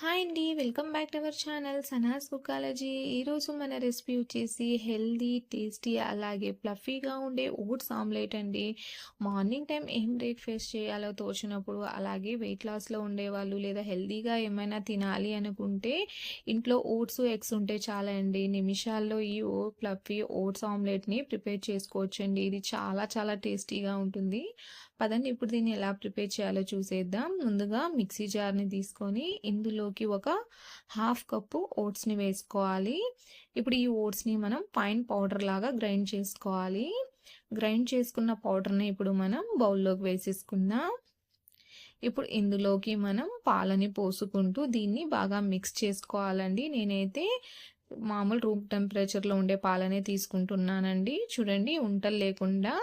Hi అండి welcome back to our channel Sana's Cookology ఈరోజు మన రెసిపీ వచ్చేసి హెల్దీ టేస్టీ అలాగే ప్లఫీగా ఉండే ఓట్స్ ఆమ్లెట్ అండి. మార్నింగ్ టైం ఏం బ్రేక్ఫాస్ట్ చేయాలో తోచినప్పుడు అలాగే వెయిట్ లాస్లో ఉండేవాళ్ళు లేదా హెల్దీగా ఏమైనా తినాలి అనుకుంటే ఇంట్లో ఓట్స్ ఎగ్స్ ఉంటే చాలా అండి నిమిషాల్లో ఈ ఓ ప్లఫీ ఓట్స్ ఆమ్లెట్ని ప్రిపేర్ చేసుకోవచ్చండి. ఇది చాలా చాలా టేస్టీగా ఉంటుంది. పదండి ఇప్పుడు దీన్ని ఎలా ప్రిపేర్ చేయాలో చూసేద్దాం. ముందుగా మిక్సీ జార్ని తీసుకొని ఇందులో ఇందులోకి ఒక హాఫ్ కప్పు ఓట్స్ని వేసుకోవాలి. ఇప్పుడు ఈ ఓట్స్ని మనం పైన్ పౌడర్ లాగా గ్రైండ్ చేసుకోవాలి. గ్రైండ్ చేసుకున్న పౌడర్ని ఇప్పుడు మనం బౌల్లోకి వేసేసుకుందాం. ఇప్పుడు ఇందులోకి మనం పాలని పోసుకుంటూ దీన్ని బాగా మిక్స్ చేసుకోవాలండి. నేనైతే మామూలు రూమ్ టెంపరేచర్లో ఉండే పాలనే తీసుకుంటున్నానండి. చూడండి ఉంటలు లేకుండా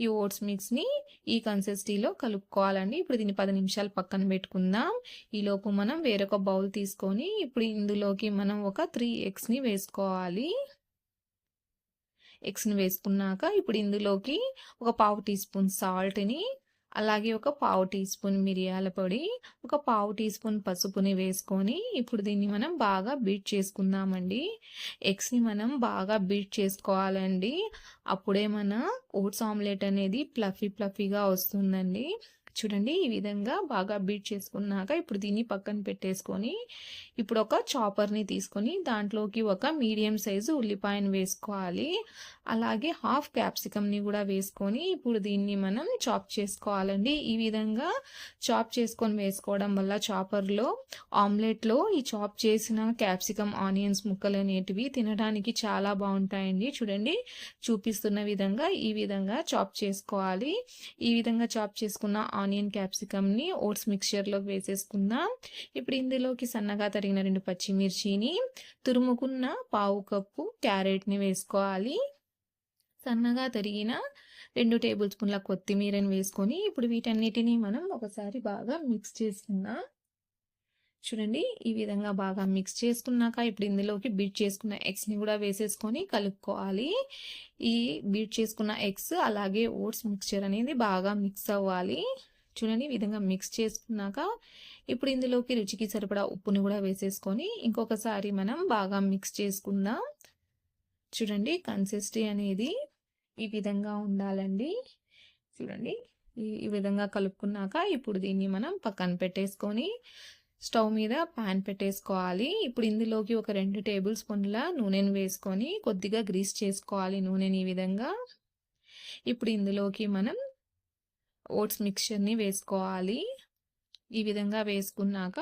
ఈ ఓట్స్ మిక్స్ని ఈ కన్సిస్టీలో కలుపుకోవాలండి. ఇప్పుడు దీన్ని పది నిమిషాలు పక్కన పెట్టుకుందాం. ఈలోపు మనం వేరొక బౌల్ తీసుకొని ఇప్పుడు ఇందులోకి మనం ఒక త్రీ ఎగ్స్ని వేసుకోవాలి. ఎగ్స్ని వేసుకున్నాక ఇప్పుడు ఇందులోకి ఒక పావు టీ స్పూన్ సాల్ట్ని అలాగే ఒక పావు టీ స్పూన్ మిరియాల పొడి ఒక పావు టీ స్పూన్ పసుపుని వేసుకొని ఇప్పుడు దీన్ని మనం బాగా బీట్ చేసుకుందామండి. ఎగ్స్ని మనం బాగా బీట్ చేసుకోవాలండి. అప్పుడే మన ఓట్స్ ఆమ్లెట్ అనేది ప్లఫీ ప్లఫీగా వస్తుందండి. చూడండి ఈ విధంగా బాగా బీట్ చేసుకున్నాక ఇప్పుడు దీన్ని పక్కన పెట్టేసుకొని ఇప్పుడు ఒక చాపర్ని తీసుకొని దాంట్లోకి ఒక మీడియం సైజు ఉల్లిపాయను వేసుకోవాలి. అలాగే హాఫ్ క్యాప్సికమ్ని కూడా వేసుకొని ఇప్పుడు దీన్ని మనం చాప్ చేసుకోవాలండి. ఈ విధంగా చాప్ చేసుకొని వేసుకోవడం వల్ల చాపర్లో ఆమ్లెట్లో ఈ చాప్ చేసిన క్యాప్సికమ్ ఆనియన్స్ ముక్కలు అనేటివి తినడానికి చాలా బాగుంటాయండి. చూడండి చూపిస్తున్న విధంగా ఈ విధంగా చాప్ చేసుకోవాలి. ఈ విధంగా చాప్ చేసుకున్న ఆనియన్ క్యాప్సికమ్ని ఓట్స్ మిక్చర్లోకి వేసేసుకుందాం. ఇప్పుడు ఇందులోకి సన్నగా తరిగిన రెండు పచ్చిమిర్చిని తురుముకున్న పావు కప్పు క్యారెట్ని వేసుకోవాలి. సన్నగా తరిగిన రెండు టేబుల్ స్పూన్ల కొత్తిమీరని వేసుకొని ఇప్పుడు వీటన్నిటిని మనం ఒకసారి బాగా మిక్స్ చేసుకుందాం. చూడండి ఈ విధంగా బాగా మిక్స్ చేసుకున్నాక ఇప్పుడు ఇందులోకి బీట్ చేసుకున్న ఎగ్స్ని కూడా వేసేసుకొని కలుపుకోవాలి. ఈ బీట్ చేసుకున్న ఎగ్స్ అలాగే ఓట్స్ మిక్చర్ అనేది బాగా మిక్స్ అవ్వాలి. చూడండి ఈ విధంగా మిక్స్ చేసుకున్నాక ఇప్పుడు ఇందులోకి రుచికి సరిపడా ఉప్పుని కూడా వేసేసుకొని ఇంకొకసారి మనం బాగా మిక్స్ చేసుకుందాం చూడండి కన్సిస్టీ అనేది ఈ విధంగా ఉండాలండి. చూడండి ఈ విధంగా కలుపుకున్నాక ఇప్పుడు దీన్ని మనం పక్కన పెట్టేసుకొని స్టవ్ మీద ప్యాన్ పెట్టేసుకోవాలి. ఇప్పుడు ఇందులోకి ఒక రెండు టేబుల్ స్పూన్ల నూనెను వేసుకొని కొద్దిగా గ్రీస్ చేసుకోవాలి నూనెని ఈ విధంగా. ఇప్పుడు ఇందులోకి మనం ఓట్స్ మిక్చర్ని వేసుకోవాలి. ఈ విధంగా వేసుకున్నాక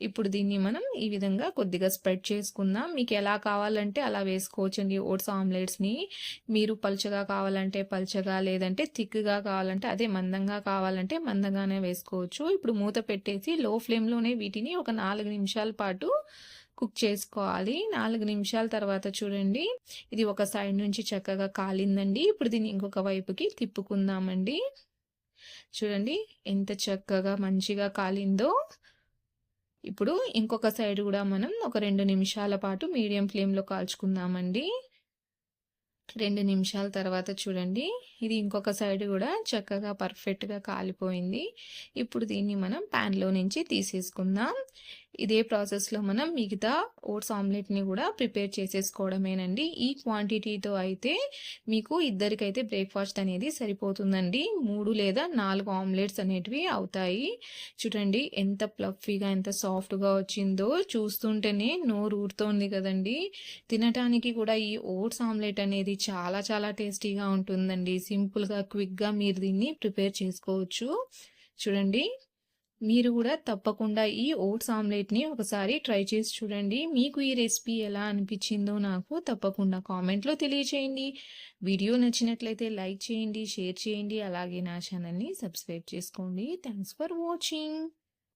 ఇప్పుడు దీన్ని మనం ఈ విధంగా కొద్దిగా స్ప్రెడ్ చేసుకుందాం. మీకు ఎలా కావాలంటే అలా వేసుకోవచ్చండి ఓట్స్ ఆమ్లెట్స్ని. మీరు పలుచగా కావాలంటే పలుచగా లేదంటే థిక్గా కావాలంటే అదే మందంగా కావాలంటే మందంగానే వేసుకోవచ్చు. ఇప్పుడు మూత పెట్టేసి లో ఫ్లేమ్లోనే వీటిని ఒక నాలుగు నిమిషాల పాటు కుక్ చేసుకోవాలి. నాలుగు నిమిషాల తర్వాత చూడండి. ఇది ఒక సైడ్ నుంచి చక్కగా కాలిందండి. ఇప్పుడు దీన్ని ఇంకొక వైపుకి తిప్పుకుందామండి. చూడండి ఎంత చక్కగా మంచిగా కాలిందో. ఇప్పుడు ఇంకొక సైడ్ కూడా మనం ఒక రెండు నిమిషాల పాటు మీడియం ఫ్లేమ్లో కాల్చుకుందామండి. రెండు నిమిషాల తర్వాత చూడండి ఇది ఇంకొక సైడ్ కూడా చక్కగా పర్ఫెక్ట్గా కాలిపోయింది. ఇప్పుడు దీన్ని మనం ప్యాన్లో నుంచి తీసేసుకుందాం. ఇదే ప్రాసెస్లో మనం మిగతా ఓట్స్ ఆమ్లెట్ని కూడా ప్రిపేర్ చేసేసుకోవడమేనండి. ఈ క్వాంటిటీతో అయితే మీకు ఇద్దరికైతే బ్రేక్ఫాస్ట్ అనేది సరిపోతుందండి. మూడు లేదా నాలుగు ఆమ్లెట్స్ అనేటివి అవుతాయి. చూడండి ఎంత ప్లఫీగా ఎంత సాఫ్ట్గా వచ్చిందో. చూస్తుంటేనే నోరు ఊరుతోంది కదండి. తినటానికి కూడా ఈ ఓట్స్ ఆమ్లెట్ అనేది చాలా చాలా టేస్టీగా ఉంటుందండి. సింపుల్గా క్విక్గా మీరు దీన్ని ప్రిపేర్ చేసుకోవచ్చు. చూడండి మీరు కూడా తప్పకుండా ఈ ఓట్స్ ఆమ్లెట్ని ఒకసారి ట్రై చేసి చూడండి. మీకు ఈ రెసిపీ ఎలా అనిపించిందో నాకు తప్పకుండా కామెంట్లో తెలియచేయండి. వీడియో నచ్చినట్లయితే లైక్ చేయండి షేర్ చేయండి. అలాగే నా ఛానల్ని సబ్స్క్రైబ్ చేసుకోండి. Thanks for watching.